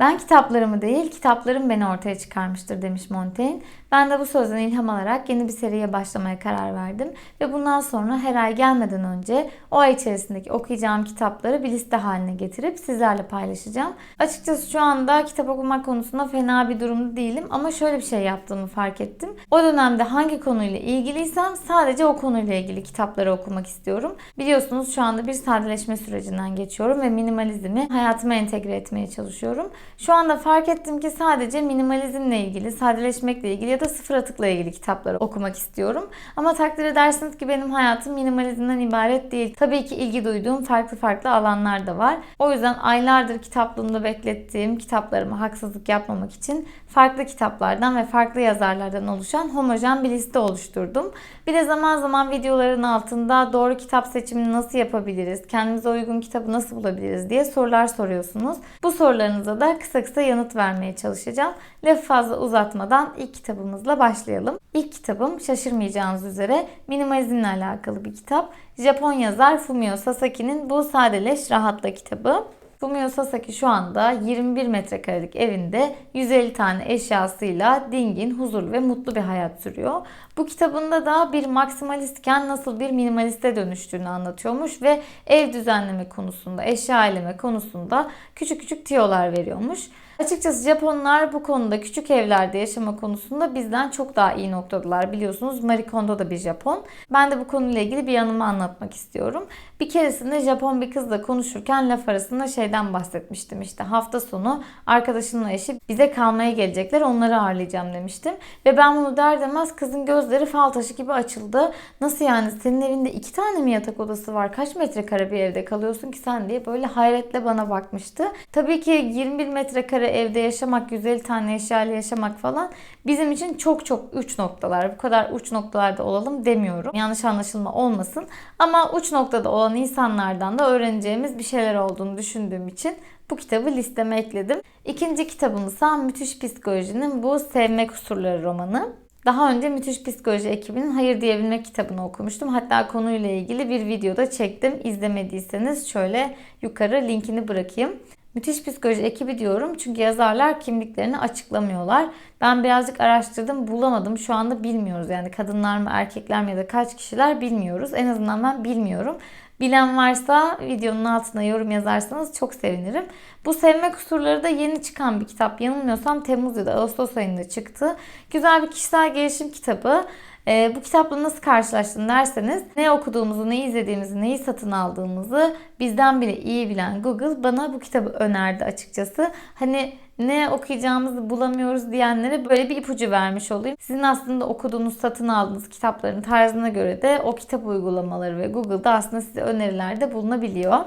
Ben kitaplarımı değil, kitaplarım beni ortaya çıkarmıştır demiş Montaigne. Ben de bu sözden ilham alarak yeni bir seriye başlamaya karar verdim. Ve bundan sonra her ay gelmeden önce o ay içerisindeki okuyacağım kitapları bir liste haline getirip sizlerle paylaşacağım. Açıkçası şu anda kitap okumak konusunda fena bir durumda değilim ama şöyle bir şey yaptığımı fark ettim. O dönemde hangi konuyla ilgiliysem sadece o konuyla ilgili kitapları okumak istiyorum. Biliyorsunuz şu anda bir sadeleşme sürecinden geçiyorum ve minimalizmi hayatıma entegre etmeye çalışıyorum. Şu anda fark ettim ki sadece minimalizmle ilgili, sadeleşmekle ilgili ya da sıfır atıkla ilgili kitapları okumak istiyorum. Ama takdir edersiniz ki benim hayatım minimalizmden ibaret değil. Tabii ki ilgi duyduğum farklı farklı alanlar da var. O yüzden aylardır kitaplığımda beklettiğim kitaplarıma haksızlık yapmamak için farklı kitaplardan ve farklı yazarlardan oluşan homojen bir liste oluşturdum. Bir de zaman zaman videoların altında doğru kitap seçimini nasıl yapabiliriz, kendimize uygun kitabı nasıl bulabiliriz diye sorular soruyorsunuz. Bu sorularınıza da kısa yanıt vermeye çalışacağım. Lafı fazla uzatmadan ilk kitabımızla başlayalım. İlk kitabım şaşırmayacağınız üzere minimalizmle alakalı bir kitap. Japon yazar Fumio Sasaki'nin Bu Sadeleş Rahatla kitabı. Fumio Sasaki şu anda 21 metrekarelik evinde 150 tane eşyasıyla dingin, huzurlu ve mutlu bir hayat sürüyor. Bu kitabında da bir maksimalistken nasıl bir minimaliste dönüştüğünü anlatıyormuş ve ev düzenleme konusunda, eşya eleme konusunda küçük küçük tiyolar veriyormuş. Açıkçası Japonlar bu konuda küçük evlerde yaşama konusunda bizden çok daha iyi noktadalar. Biliyorsunuz Marie Kondo da bir Japon. Ben de bu konuyla ilgili bir yanımı anlatmak istiyorum. Bir keresinde Japon bir kızla konuşurken laf arasında şeyden bahsetmiştim. İşte hafta sonu arkadaşımla eşi bize kalmaya gelecekler onları ağırlayacağım demiştim. Ve ben bunu der demez kızın gözleri fal taşı gibi açıldı. Nasıl yani senin evinde iki tane mi yatak odası var? Kaç metrekare bir evde kalıyorsun ki sen diye böyle hayretle bana bakmıştı. Tabii ki 21 metrekare evde yaşamak, 150 tane eşyayla yaşamak falan bizim için çok çok uç noktalar. Bu kadar uç noktalarda olalım demiyorum. Yanlış anlaşılma olmasın. Ama uç noktada olan insanlardan da öğreneceğimiz bir şeyler olduğunu düşündüğüm için bu kitabı listeme ekledim. İkinci kitabımsa Müthiş Psikolojinin bu Sevme Kusurları romanı. Daha önce Müthiş Psikoloji ekibinin Hayır Diyebilmek kitabını okumuştum. Hatta konuyla ilgili bir videoda çektim. İzlemediyseniz şöyle yukarı linkini bırakayım. Müthiş psikoloji ekibi diyorum çünkü yazarlar kimliklerini açıklamıyorlar. Ben birazcık araştırdım bulamadım. Şu anda bilmiyoruz yani kadınlar mı erkekler mi ya da kaç kişiler bilmiyoruz. En azından ben bilmiyorum. Bilen varsa videonun altına yorum yazarsanız çok sevinirim. Bu sevme kusurları da yeni çıkan bir kitap. Yanılmıyorsam Temmuz ya da Ağustos ayında çıktı. Güzel bir kişisel gelişim kitabı. E, bu kitapla nasıl karşılaştın derseniz ne okuduğumuzu, ne izlediğimizi, neyi satın aldığımızı bizden bile iyi bilen Google bana bu kitabı önerdi açıkçası. Hani ne okuyacağımızı bulamıyoruz diyenlere böyle bir ipucu vermiş olayım. Sizin aslında okuduğunuz, satın aldığınız kitapların tarzına göre de o kitap uygulamaları ve Google'da aslında size önerilerde bulunabiliyor.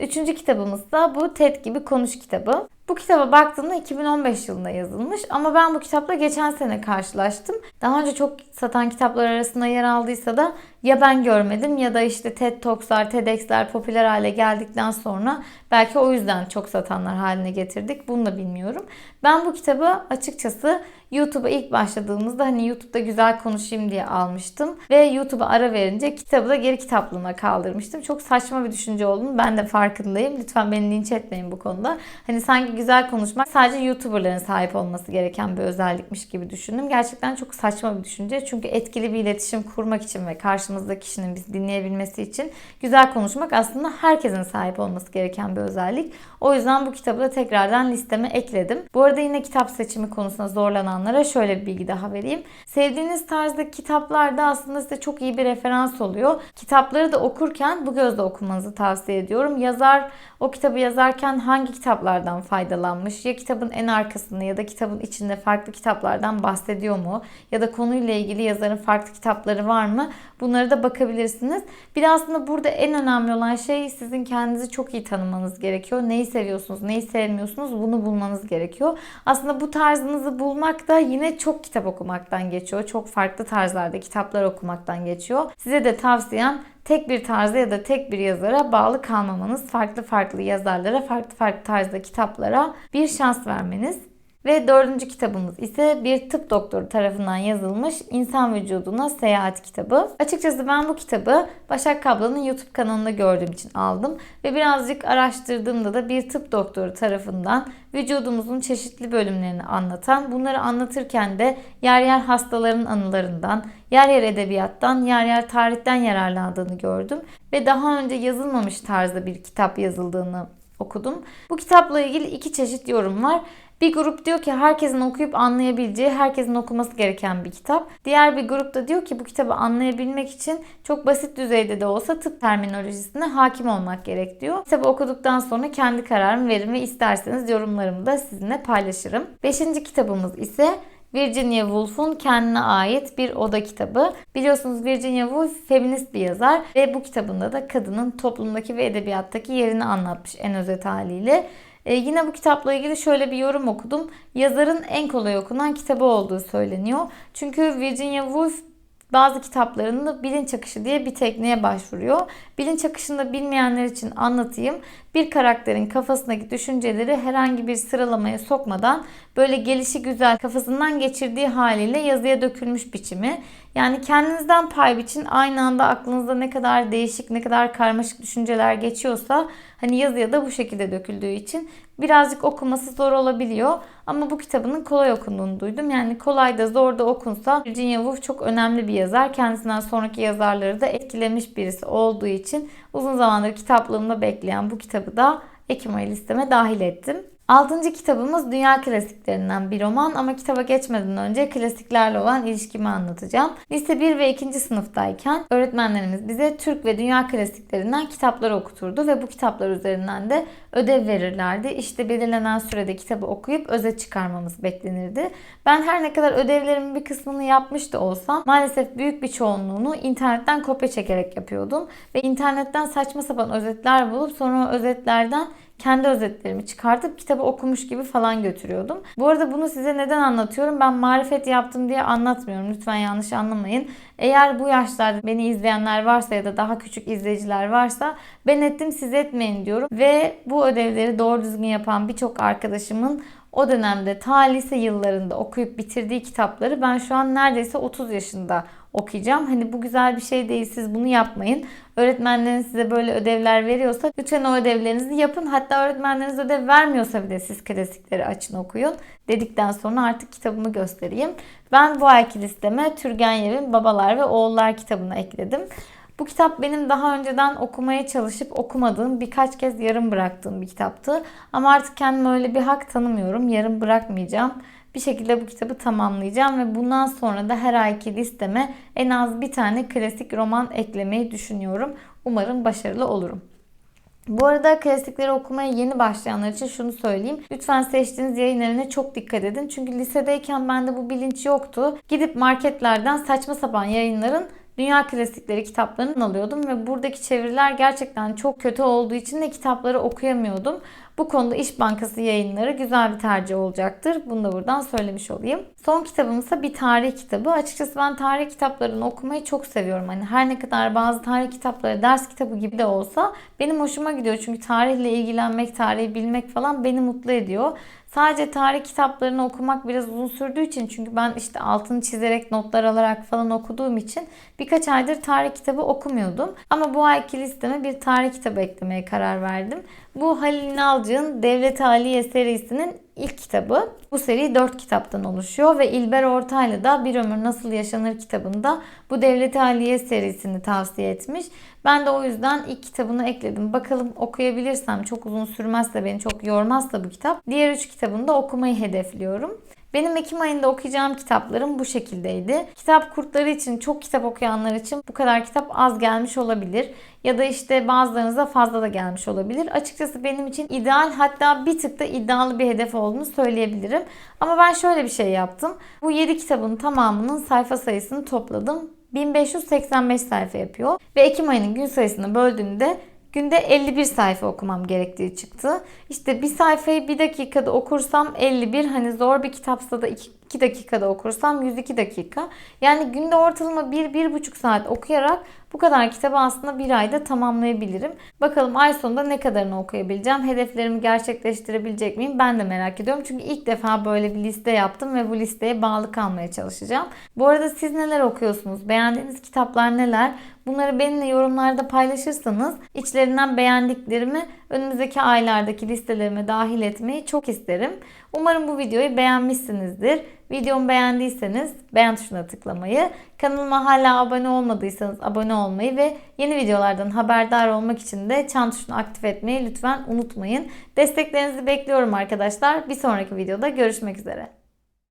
Üçüncü kitabımız da bu TED gibi konuş kitabı. Bu kitaba baktığımda 2015 yılında yazılmış ama ben bu kitapla geçen sene karşılaştım. Daha önce çok satan kitaplar arasında yer aldıysa da ya ben görmedim ya da işte TED Talks'lar, TEDx'ler popüler hale geldikten sonra belki o yüzden çok satanlar haline getirdik. Bunu da bilmiyorum. Ben bu kitabı açıkçası YouTube'a ilk başladığımızda hani YouTube'da güzel konuşayım diye almıştım. Ve YouTube'a ara verince kitabı da geri kitaplığıma kaldırmıştım. Çok saçma bir düşünce olduğunu ben de farkındayım. Lütfen beni linç etmeyin bu konuda. Hani sanki güzel konuşmak sadece YouTuber'ların sahip olması gereken bir özellikmiş gibi düşündüm. Gerçekten çok saçma bir düşünce. Çünkü etkili bir iletişim kurmak için ve karşımızdaki kişinin bizi dinleyebilmesi için güzel konuşmak aslında herkesin sahip olması gereken bir özellik. O yüzden bu kitabı da tekrardan listeme ekledim. Bu arada yine kitap seçimi konusunda zorlananlara şöyle bir bilgi daha vereyim. Sevdiğiniz tarzdaki kitaplar da aslında size çok iyi bir referans oluyor. Kitapları da okurken bu gözle okumanızı tavsiye ediyorum. Yazar o kitabı yazarken hangi kitaplardan faydalanmış? Ya kitabın en arkasında ya da kitabın içinde farklı kitaplardan bahsediyor mu? Ya da konuyla ilgili yazarın farklı kitapları var mı? Bunları da bakabilirsiniz. Bir de aslında burada en önemli olan şey sizin kendinizi çok iyi tanımanız gerekiyor. Neyi seviyorsunuz, neyi sevmiyorsunuz bunu bulmanız gerekiyor. Aslında bu tarzınızı bulmak da yine çok kitap okumaktan geçiyor. Çok farklı tarzlarda kitaplar okumaktan geçiyor. Size de tavsiyem tek bir tarza ya da tek bir yazara bağlı kalmamanız, farklı farklı yazarlara, farklı farklı tarzda kitaplara bir şans vermeniz. Ve dördüncü kitabımız ise bir tıp doktoru tarafından yazılmış İnsan Vücuduna Seyahat kitabı. Açıkçası ben bu kitabı Başak Kabla'nın YouTube kanalında gördüğüm için aldım. Ve birazcık araştırdığımda da bir tıp doktoru tarafından vücudumuzun çeşitli bölümlerini anlatan, bunları anlatırken de yer yer hastaların anılarından, yer yer edebiyattan, yer yer tarihten yararlandığını gördüm. Ve daha önce yazılmamış tarzda bir kitap yazıldığını okudum. Bu kitapla ilgili iki çeşit yorum var. Bir grup diyor ki herkesin okuyup anlayabileceği, herkesin okuması gereken bir kitap. Diğer bir grup da diyor ki bu kitabı anlayabilmek için çok basit düzeyde de olsa tıp terminolojisine hakim olmak gerek diyor. Kitabı okuduktan sonra kendi kararımı verin ve isterseniz yorumlarımı da sizinle paylaşırım. Beşinci kitabımız ise Virginia Woolf'un kendine ait bir oda kitabı. Biliyorsunuz Virginia Woolf feminist bir yazar ve bu kitabında da kadının toplumdaki ve edebiyattaki yerini anlatmış en özet haliyle. Ee, yine bu kitapla ilgili şöyle bir yorum okudum. Yazarın en kolay okunan kitabı olduğu söyleniyor. Çünkü Virginia Woolf bazı kitaplarında bilinç akışı diye bir tekniğe başvuruyor. Bilinç akışını bilmeyenler için anlatayım. Bir karakterin kafasındaki düşünceleri herhangi bir sıralamaya sokmadan böyle gelişi güzel kafasından geçirdiği haliyle yazıya dökülmüş biçimi. Yani kendinizden pay biçin aynı anda aklınızda ne kadar değişik ne kadar karmaşık düşünceler geçiyorsa hani yazıya da bu şekilde döküldüğü için birazcık okuması zor olabiliyor. Ama bu kitabının kolay okunduğunu duydum. Yani kolay da zor da okunsa Virginia Woolf çok önemli bir yazar. Kendisinden sonraki yazarları da etkilemiş birisi olduğu için uzun zamandır kitaplığımda bekleyen bu kitabı da Ekim ayı listeme dahil ettim. Altıncı kitabımız dünya klasiklerinden bir roman ama kitaba geçmeden önce klasiklerle olan ilişkimi anlatacağım. Lise 1 ve 2. sınıftayken öğretmenlerimiz bize Türk ve dünya klasiklerinden kitaplar okuturdu ve bu kitaplar üzerinden de ödev verirlerdi. İşte belirlenen sürede kitabı okuyup özet çıkarmamız beklenirdi. Ben her ne kadar ödevlerimin bir kısmını yapmış da olsam maalesef büyük bir çoğunluğunu internetten kopya çekerek yapıyordum. Ve internetten saçma sapan özetler bulup sonra o özetlerden kendi özetlerimi çıkartıp kitabı okumuş gibi falan götürüyordum. Bu arada bunu size neden anlatıyorum? Ben marifet yaptım diye anlatmıyorum. Lütfen yanlış anlamayın. Eğer bu yaşlarda beni izleyenler varsa ya da daha küçük izleyiciler varsa ben ettim siz etmeyin diyorum. Ve bu ödevleri doğru düzgün yapan birçok arkadaşımın o dönemde ta lise yıllarında okuyup bitirdiği kitapları ben şu an neredeyse 30 yaşında okuyacağım. Hani bu güzel bir şey değil siz bunu yapmayın. Öğretmenleriniz size böyle ödevler veriyorsa lütfen o ödevlerinizi yapın. Hatta öğretmenleriniz ödev vermiyorsa bile siz klasikleri açın okuyun. Dedikten sonra artık kitabımı göstereyim. Ben bu ayki listeme Türgenev'in Babalar ve Oğullar kitabını ekledim. Bu kitap benim daha önceden okumaya çalışıp okumadığım, birkaç kez yarım bıraktığım bir kitaptı. Ama artık kendime öyle bir hak tanımıyorum. Yarım bırakmayacağım. Bir şekilde bu kitabı tamamlayacağım ve bundan sonra da her ayki listeme en az bir tane klasik roman eklemeyi düşünüyorum. Umarım başarılı olurum. Bu arada klasikleri okumaya yeni başlayanlar için şunu söyleyeyim. Lütfen seçtiğiniz yayın evine çok dikkat edin. Çünkü lisedeyken bende bu bilinç yoktu. Gidip marketlerden saçma sapan yayınların dünya klasikleri kitaplarını alıyordum ve buradaki çeviriler gerçekten çok kötü olduğu için de kitapları okuyamıyordum. Bu konuda İş Bankası yayınları güzel bir tercih olacaktır. Bunu da buradan söylemiş olayım. Son kitabım ise bir tarih kitabı. Açıkçası ben tarih kitaplarını okumayı çok seviyorum. Hani her ne kadar bazı tarih kitapları ders kitabı gibi de olsa benim hoşuma gidiyor. Çünkü tarihle ilgilenmek, tarihi bilmek falan beni mutlu ediyor. Sadece tarih kitaplarını okumak biraz uzun sürdüğü için çünkü ben işte altını çizerek notlar alarak falan okuduğum için birkaç aydır tarih kitabı okumuyordum. Ama bu ayki listeme bir tarih kitabı eklemeye karar verdim. Bu Halil İnalcık'ın Devlet Aliye serisinin ilk kitabı. Bu seri 4 kitaptan oluşuyor ve İlber Ortaylı da Bir Ömür Nasıl Yaşanır kitabında bu Devlet Aliye serisini tavsiye etmiş. Ben de o yüzden ilk kitabını ekledim. Bakalım okuyabilirsem çok uzun sürmezse beni çok yormazsa bu kitap. Diğer 3 kitabını da okumayı hedefliyorum. Benim Ekim ayında okuyacağım kitaplarım bu şekildeydi. Kitap kurtları için, çok kitap okuyanlar için bu kadar kitap az gelmiş olabilir. Ya da işte bazılarınıza fazla da gelmiş olabilir. Açıkçası benim için ideal hatta bir tık da iddialı bir hedef olduğunu söyleyebilirim. Ama ben şöyle bir şey yaptım. Bu 7 kitabın tamamının sayfa sayısını topladım. 1585 sayfa yapıyor. Ve Ekim ayının gün sayısını böldüğümde günde 51 sayfa okumam gerektiği çıktı. İşte bir sayfayı bir dakikada okursam 51 hani zor bir kitapsa da 2 dakikada okursam 102 dakika. Yani günde ortalama 1-1,5 saat okuyarak bu kadar kitabı aslında bir ayda tamamlayabilirim. Bakalım ay sonunda ne kadarını okuyabileceğim? Hedeflerimi gerçekleştirebilecek miyim? Ben de merak ediyorum. Çünkü ilk defa böyle bir liste yaptım ve bu listeye bağlı kalmaya çalışacağım. Bu arada siz neler okuyorsunuz? Beğendiğiniz kitaplar neler? Bunları benimle yorumlarda paylaşırsanız içlerinden beğendiklerimi önümüzdeki aylardaki listelerime dahil etmeyi çok isterim. Umarım bu videoyu beğenmişsinizdir. Videomu beğendiyseniz beğen tuşuna tıklamayı, kanalıma hala abone olmadıysanız abone olmayı ve yeni videolardan haberdar olmak için de çan tuşunu aktif etmeyi lütfen unutmayın. Desteklerinizi bekliyorum arkadaşlar. Bir sonraki videoda görüşmek üzere.